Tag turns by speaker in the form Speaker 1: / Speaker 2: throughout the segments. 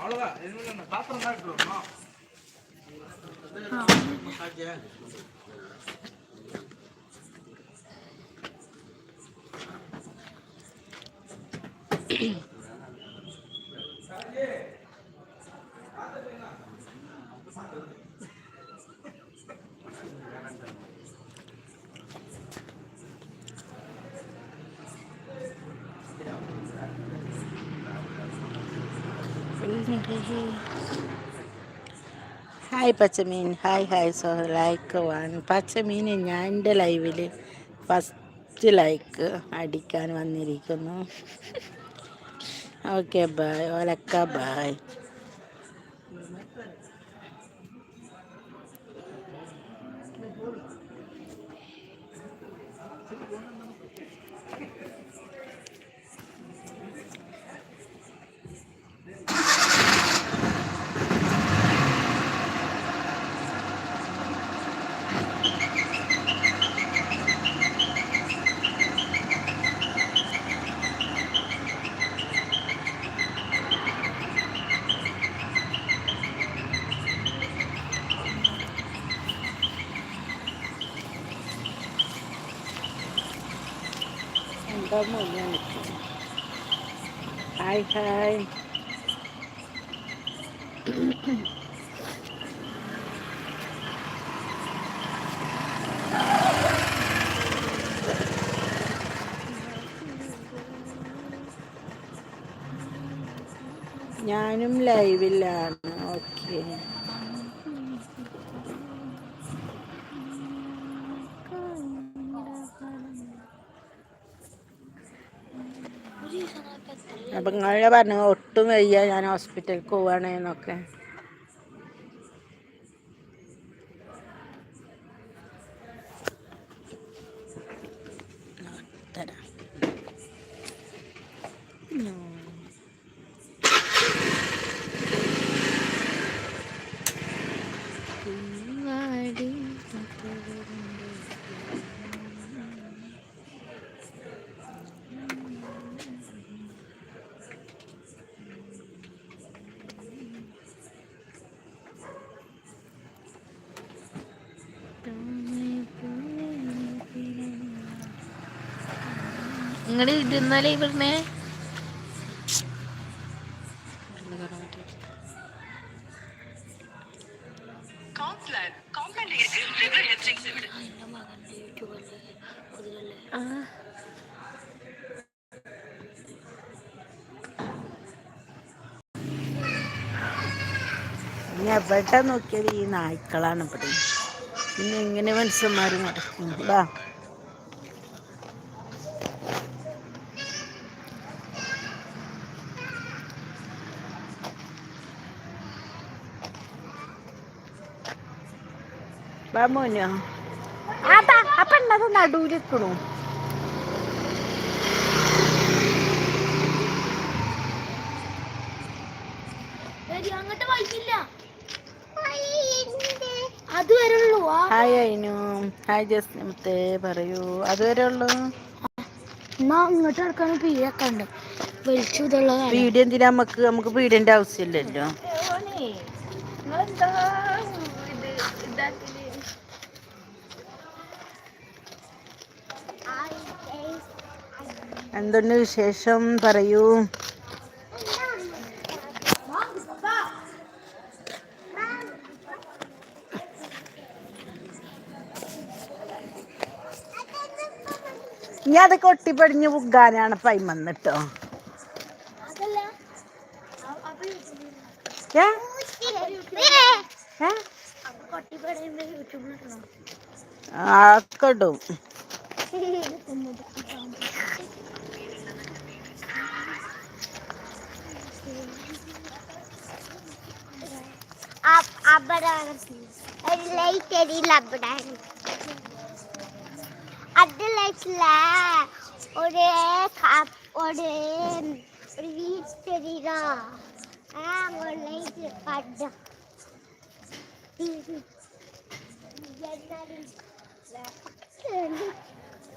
Speaker 1: அவ்வளோதான் சாப்பிட்றதா எடுத்துருவோம்
Speaker 2: hi പച്ചമീൻ hi hi so like one പച്ചമീൻ ഞാൻ എന്റെ ലൈവിൽ ഫസ്റ്റ് ലൈക്ക് അടിക്കാൻ വന്നിരിക്കുന്നു. ഓക്കെ ബായ് ഓലക്ക ബായ് എന്താ മോനെ ഹായ് ഹായ് ഞാനും ലൈവിലാണ് ഓക്കെ അപ്പം നിങ്ങളെ പറഞ്ഞു ഒട്ടും വയ്യ ഞാൻ ഹോസ്പിറ്റലിൽ പോവാണ്
Speaker 3: നിങ്ങൾ ഇരുന്നാലേ ഇവിടുന്ന്?
Speaker 2: എവിടെ നോക്കിയത് ഈ നായ്ക്കളാണ് ഇവിടെ. പിന്നെ എങ്ങനെ മനുഷ്യന്മാർ നടക്കും. മോനോ അതാ അപ്പൊ ഉള്ളത് നടുവിലിക്കണു
Speaker 3: അങ്ങോട്ട് വായിക്കില്ല അത് വരുള്ളൂ
Speaker 2: ഹായ് അയിനു. ഹായ് ജസ്നമത്തെ പറയൂ. അതുവരെ ഉള്ളൂ?
Speaker 3: എന്നാ ഇങ്ങോട്ട് ഉണ്ട്. വലിച്ചു
Speaker 2: പീഡിയ എന്തിനാ നമുക്ക് നമുക്ക് പീഡിയന്റെ ആവശ്യമില്ലല്ലോ. എന്തുണ്ട് വിശേഷം? പറയൂ. ഇനി അത് കൊട്ടിപ്പടിഞ്ഞ് പുഗാനാണ് പൈമന്നിട്ടോ വന്നിട്ടോ. ഏ? ആക്കെ ഇടും
Speaker 4: അവിടാണ് ഒരു ലൈറ്റ് എരിയില്ല അവിടാണ് അത് ലൈറ്റില്ല ഒരു ക- ഒരു ഒരു വീട്ടിരിക ആ ഒരു ലൈറ്റ് കണ്ട.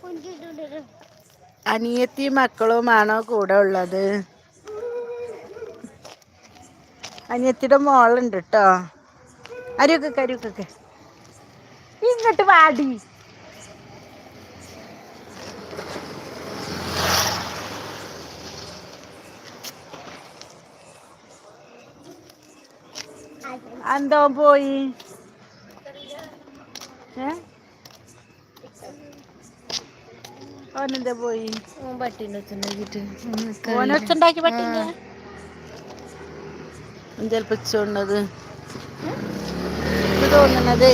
Speaker 4: കുഞ്ചിട്ടുണ്ട്
Speaker 2: അനിയത്തി മക്കളുമാണോ കൂടെ ഉള്ളത്? അനിയത്തിയുടെ മോളുണ്ട് കേട്ടോ അരിയൊക്കെ അരുക്കൊക്കെ ഇങ്ങോട്ട് വാടി എന്തോ പോയി? ഓനെന്താ പോയി?
Speaker 3: പട്ടിന്റെ
Speaker 2: ഓനൊച്ചുണ്ടാക്കി പറ്റില്ല ചിലപ്പോ ചോണ്ടത് ഇത് തോന്നണതേ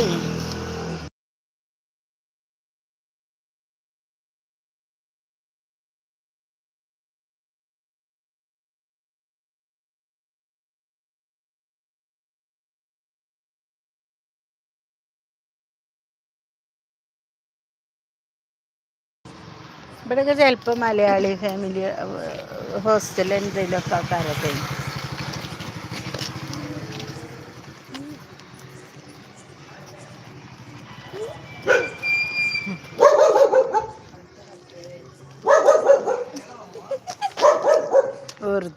Speaker 2: ഇവിടെയൊക്കെ ചിലപ്പോൾ മലയാളി ഫാമിലി ഹോസ്റ്റലിൽ എന്തെങ്കിലുമൊക്കെ ആൾക്കാരൊക്കെ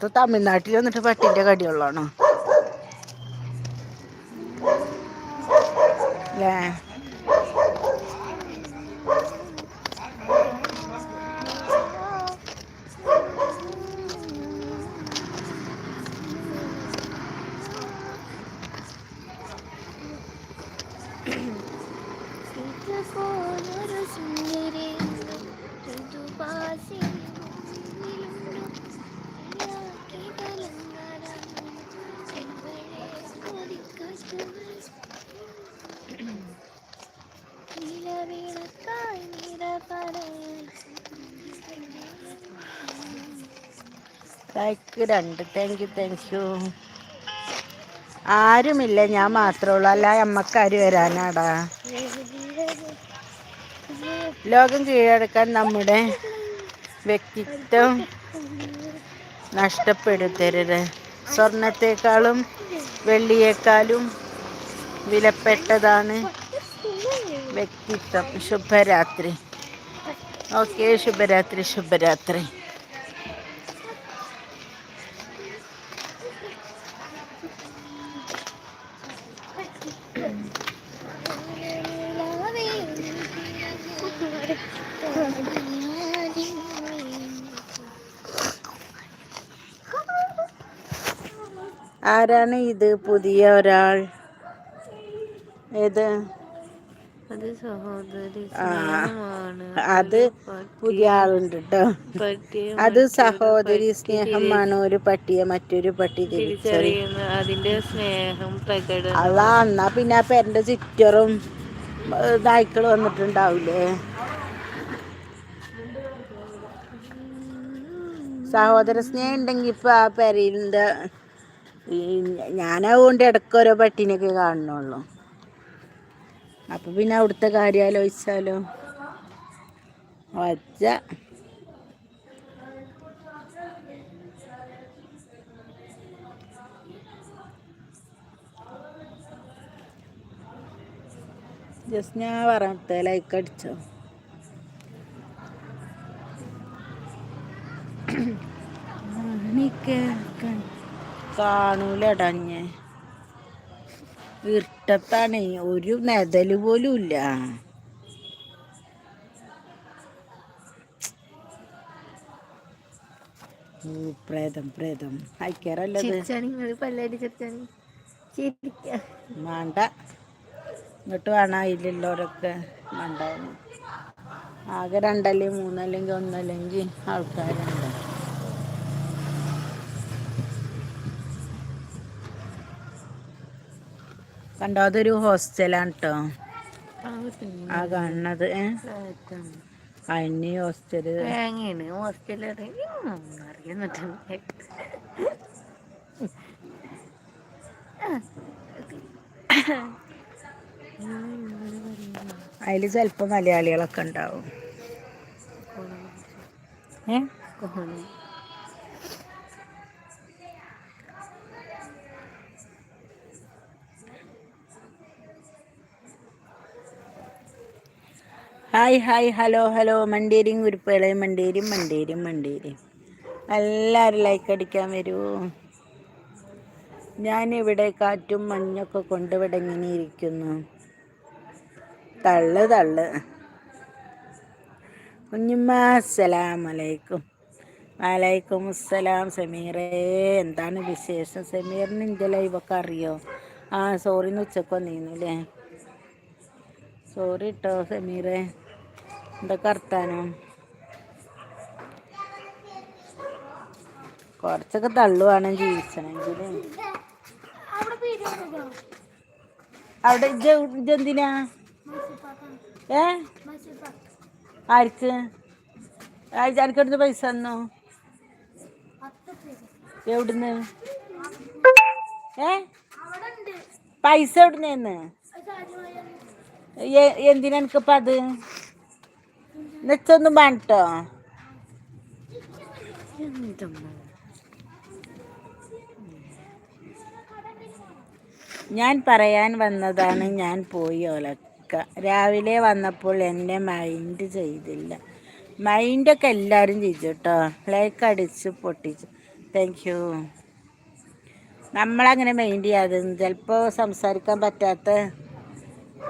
Speaker 2: വെറുതെ തമിഴ്നാട്ടിൽ വന്നിട്ട് പട്ടിന്റെ കടിയുള്ളതാണോ. അല്ലേ രണ്ട്. താങ്ക് യു താങ്ക് യു ആരുമില്ല ഞാൻ മാത്രമേ ഉള്ളൂ. അല്ല അമ്മക്കാര് വരാനാടാ. ലോകം കീഴടക്കാൻ നമ്മുടെ വ്യക്തിത്വം നഷ്ടപ്പെടുത്തരുത്. സ്വർണത്തെക്കാളും വെള്ളിയേക്കാളും വിലപ്പെട്ടതാണ് വ്യക്തിത്വം. ശുഭരാത്രി. ഓക്കെ ശുഭരാത്രി ശുഭരാത്രി. ആരാണ് ഇത് പുതിയ ഒരാൾ? ഏത്?
Speaker 3: അത് സഹോദരി
Speaker 2: അത് പുതിയ ആളുണ്ട് കേട്ടോ അത് സഹോദരി സ്നേഹമാണ്. ഒരു പട്ടിയെ മറ്റൊരു പട്ടി
Speaker 3: അതാണ് അതിന്റെ സ്നേഹം
Speaker 2: എന്നാ പിന്നെ ആ പെരന്റെ ചുറ്ററും നായ്ക്കൾ വന്നിട്ടുണ്ടാവില്ലേ സഹോദര സ്നേഹം ഉണ്ടെങ്കിൽ ഇപ്പൊ ആ പെരയിലിന്റെ ഈ ഞാനാവുകൊണ്ട് ഇടയ്ക്ക് ഓരോ പട്ടീനൊക്കെ കാണണുള്ളൂ അപ്പൊ പിന്നെ അവിടുത്തെ കാര്യം ആലോചിച്ചാലോ വച്ച ജസ്റ്റ് ഞാൻ പറഞ്ഞ ലൈക്ക് അടിച്ചോ. കാണൂലടഞ്ഞ് ഇരുട്ടത്താണ് ഒരു നെതൽ പോലും ഇല്ല. പ്രേതം പ്രേതം. അയക്കാറല്ലത് വേണ്ട. ഇങ്ങോട്ട് വേണം അതിലുള്ളവരൊക്കെ വേണ്ടാവും ആകെ രണ്ടല്ലെങ്കിൽ മൂന്നല്ലെങ്കിൽ ഒന്നല്ലെങ്കിൽ ആൾക്കാരുണ്ട് കണ്ടോ അതൊരു ഹോസ്റ്റലാണ് കേട്ടോ ആ കാണുന്നത് അന്യ ഹോസ്റ്റൽ.
Speaker 3: തേങ്ങയാണ് ചെലപ്പോ അറിയുന്നുണ്ട്
Speaker 2: അതിൽ ചിലപ്പോൾ മലയാളികളൊക്കെ ഉണ്ടാവും. ഏ? Hi hi hello hello. മണ്ടേരിയും കുരുപ്പേളെ മണ്ടേരിയും മണ്ടേരിയും മണ്ടേരിയും. എല്ലാവരും ലൈക്ക് അടിക്കാൻ വരൂ. ഞാനിവിടെ കാറ്റും മഞ്ഞൊക്കെ കൊണ്ടുവിടെ ഇങ്ങനെ ഇരിക്കുന്നു. തള്ള് തള്ള്. കുഞ്ഞുമ്മ അസ്സലാം അലൈക്കും. വലൈക്കും അസ്സലാം. സമീറേ എന്താണ് വിശേഷം? സമീറിന് എന്റെ ലൈവൊക്കെ അറിയോ? ആ സോറി എന്ന് ഉച്ചയ്ക്ക് വന്നിരുന്നു സോറി കേട്ടോ സമീറേ. എന്തൊക്കെ വർത്താനം കുറച്ചൊക്കെ തള്ളുവാണ് ജീവിച്ചണെങ്കിൽ
Speaker 3: അവിടെ ഇതെന്തിനാ.
Speaker 2: ഏ?
Speaker 3: ആർക്ക്?
Speaker 2: ആർക്ക് എവിടുന്ന് പൈസ തന്നോ. എവിടുന്ന്? ഏ. പൈസ എവിടുന്ന് എന്തിനാ എനിക്കിപ്പം അത്? നെച്ചൊന്നും വേണ്ടോ ഞാൻ പറയാൻ വന്നതാണ് ഞാൻ പോയി ഒലക്ക. രാവിലെ വന്നപ്പോൾ എന്റെ മൈൻഡ് ചെയ്തില്ല. മൈൻഡൊക്കെ എല്ലാവരും ചെയ്തു കേട്ടോ ലൈക്ക് അടിച്ച് പൊട്ടിച്ചു. താങ്ക് യു നമ്മളങ്ങനെ മൈൻഡ് ചെയ്യാതെ ചിലപ്പോൾ സംസാരിക്കാൻ പറ്റാത്ത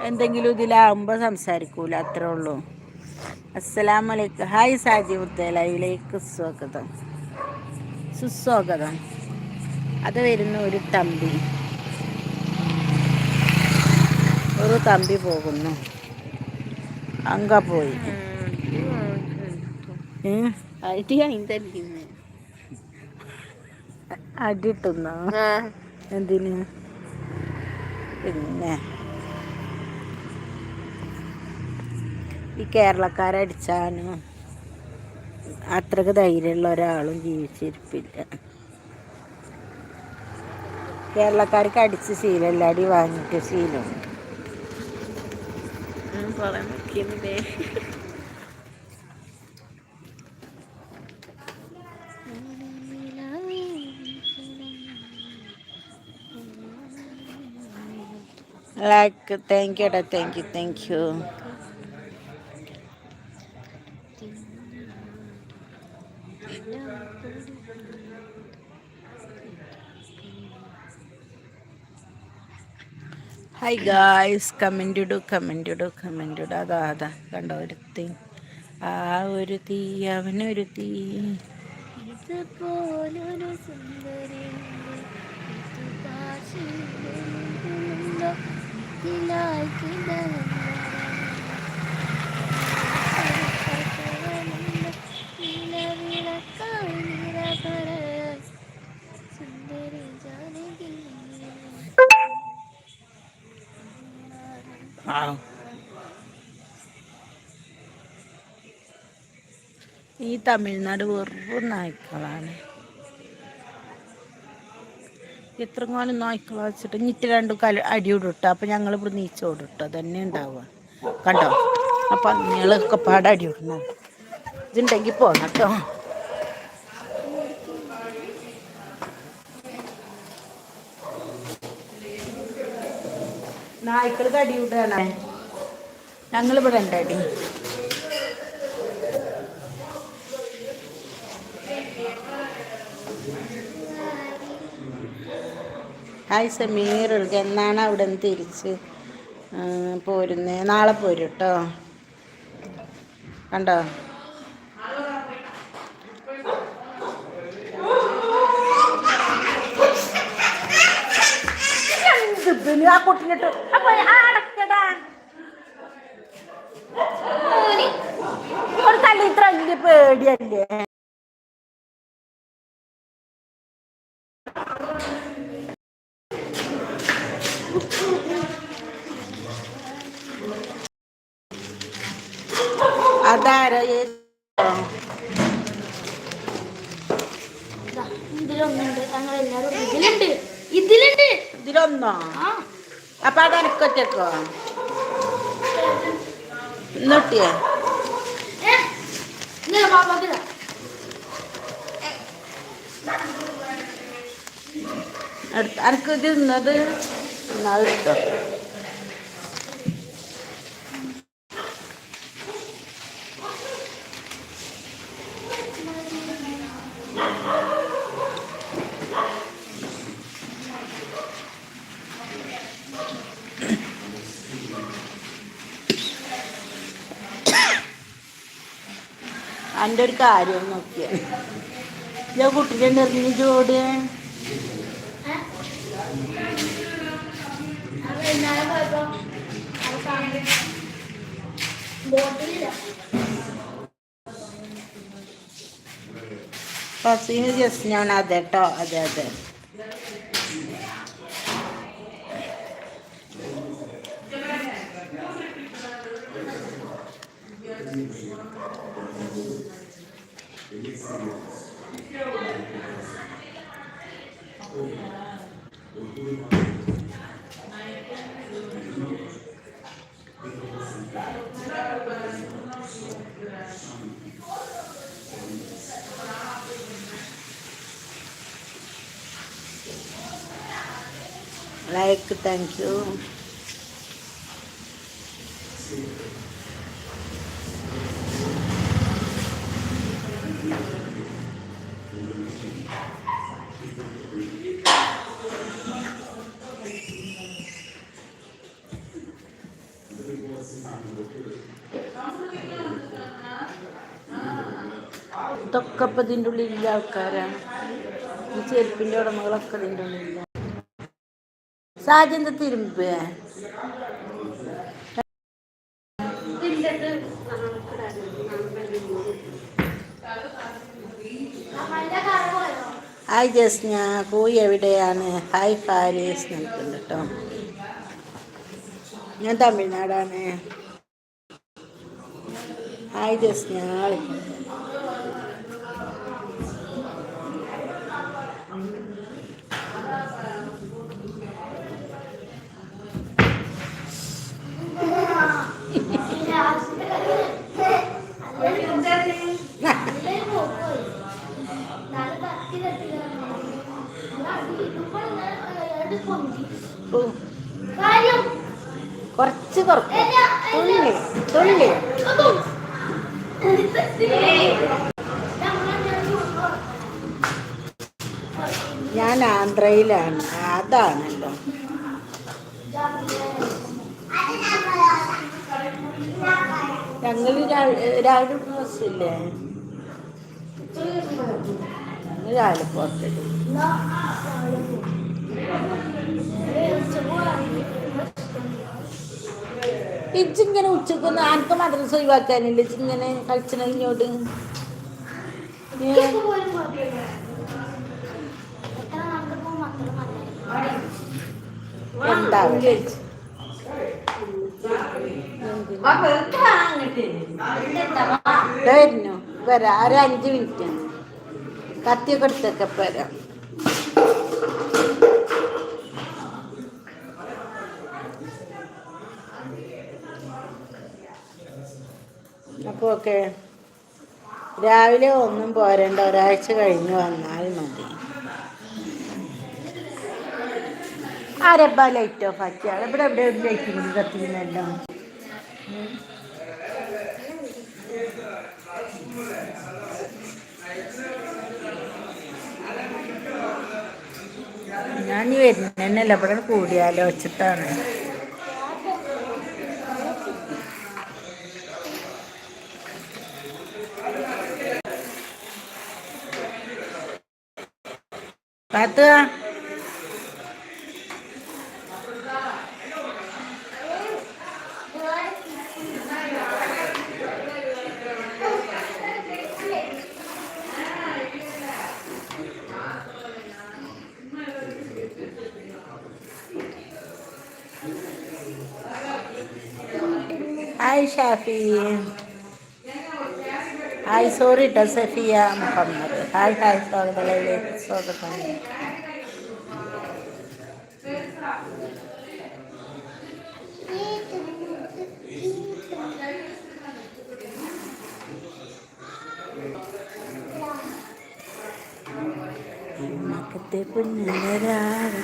Speaker 2: എന്തെങ്കിലും ഇതിലാവുമ്പോൾ സംസാരിക്കൂല. അത്രേ ഉള്ളൂ. അസ്സലാം വലൈക്കും ഹായ് സാജി മുത്തേ ലൈവിലേക്ക് സ്വാഗതം. സുസ്വാഗതം. അത് വരുന്ന ഒരു തമ്പി. ഒരു തമ്പി പോകുന്നു. അങ്ക പോയി. അടിട്ടുന്ന? അടിട്ടുന്നോ എന്തിന്? പിന്നെ. ഈ കേരളക്കാരടിച്ചാനും അത്രയ്ക്ക് ധൈര്യമുള്ള ഒരാളും ജീവിച്ചിരിപ്പില്ല. കേരളക്കാർക്ക് അടിച്ച് ശീലമല്ല അടി വാങ്ങിയിട്ട് ശീലം. ലൈക്ക് താങ്ക് യു ഡാ thank you thank you hi guys comment ഇടൂ കമന്റ് ഇടൂ കമന്റ് ഇടൂ അതാ അതാ കണ്ടോ ഒരു തീ. ആ ഒരു തീ അവനൊരു തീ.
Speaker 3: ഇതുപോലൊരു സുന്ദരി?
Speaker 2: ഇതിലായി ഈ തമിഴ്നാട് വെറും നായ്ക്കളാണ്. എത്ര കാലം നായ്ക്കള വെച്ചിട്ട് ഞിറ്റ് രണ്ട് കല അടിയോടിട്ട. അപ്പം ഞങ്ങൾ ഇവിടെ നീച്ചോടിട്ട. തന്നെ ഉണ്ടാവുക. കണ്ടോ? അപ്പം നിങ്ങളൊക്കെ പാടെ അടിയിടണം ഇതുണ്ടെങ്കിൽ പോണം കേട്ടോ. നായ്ക്കൾക്ക് അടിയിടാണ് ഞങ്ങളിവിടെ ഉണ്ട് ഹായ് സമീർ എന്നാണ് അവിടെ നിന്ന് തിരിച്ച്? പോരുന്നത് നാളെ പോരും കേട്ടോ കണ്ടോ ഒരു തള്ളി ഇത്ര വലിയ പേടിയല്ലേ? അതാരോ
Speaker 3: ഇതാ, ഇതിലൊന്നുണ്ട്. ഞങ്ങൾ എല്ലാവരും ഇതിലുണ്ട്. ഇതിലുണ്ട്.
Speaker 2: ഇതിലൊന്നോ? അപ്പൊ അത്
Speaker 3: ഇങ്ങനെ പാപ്പാക്ക് ഇതാ
Speaker 2: അടുത്ത് എനിക്ക് ഇത് ഇന്നത്? എന്നാ എന്റെ ഒരു കാര്യം നോക്കിയ. ഞാൻ
Speaker 3: കുട്ടിക്ക് പോയപ്പോ ബോട്ടിലില്ല
Speaker 2: ഫസീന് ഞാൻ അതെ കേട്ടോ അതെ അതെ. ലൈക്ക് താങ്ക് യു ഇതൊക്കെ ഇപ്പം ഇതിന്റെ ഉള്ളിലുള്ള ആൾക്കാരാണ് ഈ ചെരുപ്പിന്റെ ഉടമകളൊക്കെ ഇതിന്റെ ഉള്ളില്ല സാജന്ത തിരുമ്പ് ഹായ് ജസ്ന. കോയി എവിടെയാണ്? ഹായ് ഫാരീസ് നിൽക്കുന്നുണ്ട് കേട്ടോ ഞാൻ തമിഴ്നാടാണ്. ഹായ് ജസ്ന. ഓ, കുറച്ച് തുള്ളി തുള്ളി. ഞാൻ ആന്ധ്രയിലാണ്. അതാണല്ലോ. ഞങ്ങൾ രാവിലെ ബസ്സില്ലേ? ഞങ്ങൾ രാവിലെ പുറത്തിടും ഇച്ചിങ്ങനെ ഉച്ചക്കൊന്ന് ആർക്ക് മദ്രസ ഒഴിവാക്കാനില്ല? ഇച്ചിങ്ങനെ ഇങ്ങോട്ട് എന്താവും? വരുന്നു. വരാം. ഒരു അഞ്ച് മിനിറ്റ്. കത്തിയൊക്കെ എടുത്തൊക്കെ വരാം. അപ്പോൾ രാവിലെ ഒന്നും പോരണ്ട ഒരാഴ്ച കഴിഞ്ഞ് വന്നാൽ മതി. ആരബ്ബ ലൈറ്റ് ഓഫ് ആക്കിയാൽ ഇവിടെ എവിടെ ഒരു ലൈറ്റിംഗ് കത്തിക്കുന്നല്ലോ ഞാൻ ഈ വരുന്നതന്നെയല്ല ഇവിടെ കൂടിയാലോ വെച്ചിട്ടാണ് പാത്തുക ഹായ് ഷാഫി ഹായ് സോറി കേട്ടോ സഫിയ മുഹമ്മദ് ഹായ് ഹായ് സ്വാഗതമല്ലേ സ്വാഗതം. ഉമ്മക്കത്തെ പൊന്നരാറ്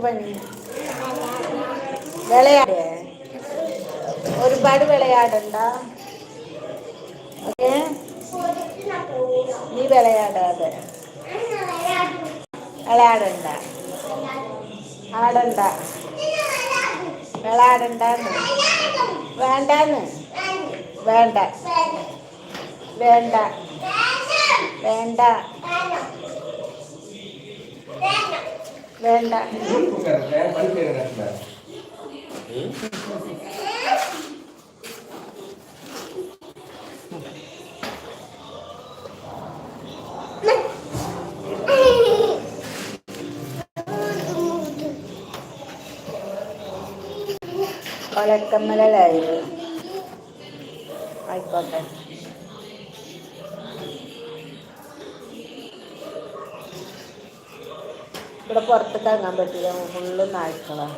Speaker 2: പണി. വിളയാടേ. ഒരുപാട് വിളയാടണ്ട. ഓക്കെ നീ വിളയാടാതെ. വിളയാടണ്ട. ആടണ്ട. വിളയാടണ്ടെന്ന്. വേണ്ട. വേണ്ട. വേണ്ട. വേണ്ട. வேண்டாம். வழக்கமில்லாயிருக்கும் ஆயிக்கோட்டை ഇവിടെ പുറത്തേക്ക് ഇറങ്ങാൻ പറ്റില്ല. ഫുള്ള് നായ്ക്കളാണ്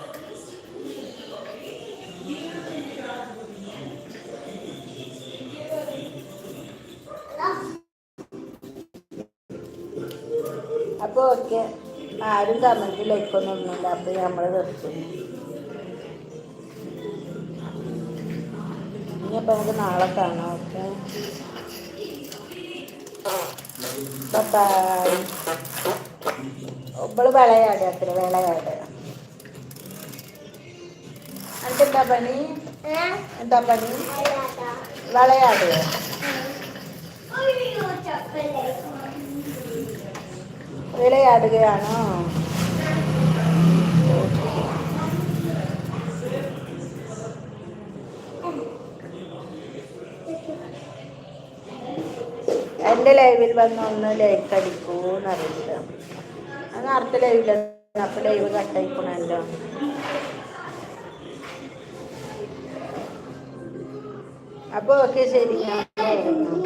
Speaker 2: അപ്പോൾ ഓക്കെ. ആരും കമന്റ് ലൈക്കൊന്നും ഒന്നുമില്ല അപ്പോൾ നമ്മൾ നിർത്തും. ഇനിയപ്പോൾ നമുക്ക് നാളെ കാണാം. ഓക്കെ. ബൈ ഒಬ್ಬൾ വിളയാട് അത്ര വിളയാട്. എന്താ പണി? എന്താ പണി? വിളയാട്. വിളയാടുകയാണോ? എന്റെ ലൈവിൽ വന്ന് ഒന്ന് ലൈക്ക് അടിക്കൂന്നറിയില്ല നേരത്തെ ലൈവില്ല അപ്പോൾ ലൈവ് കട്ടായിക്കണല്ലോ അപ്പോൾ ഓക്കെ ശരി ഞാൻ പോകുന്നു.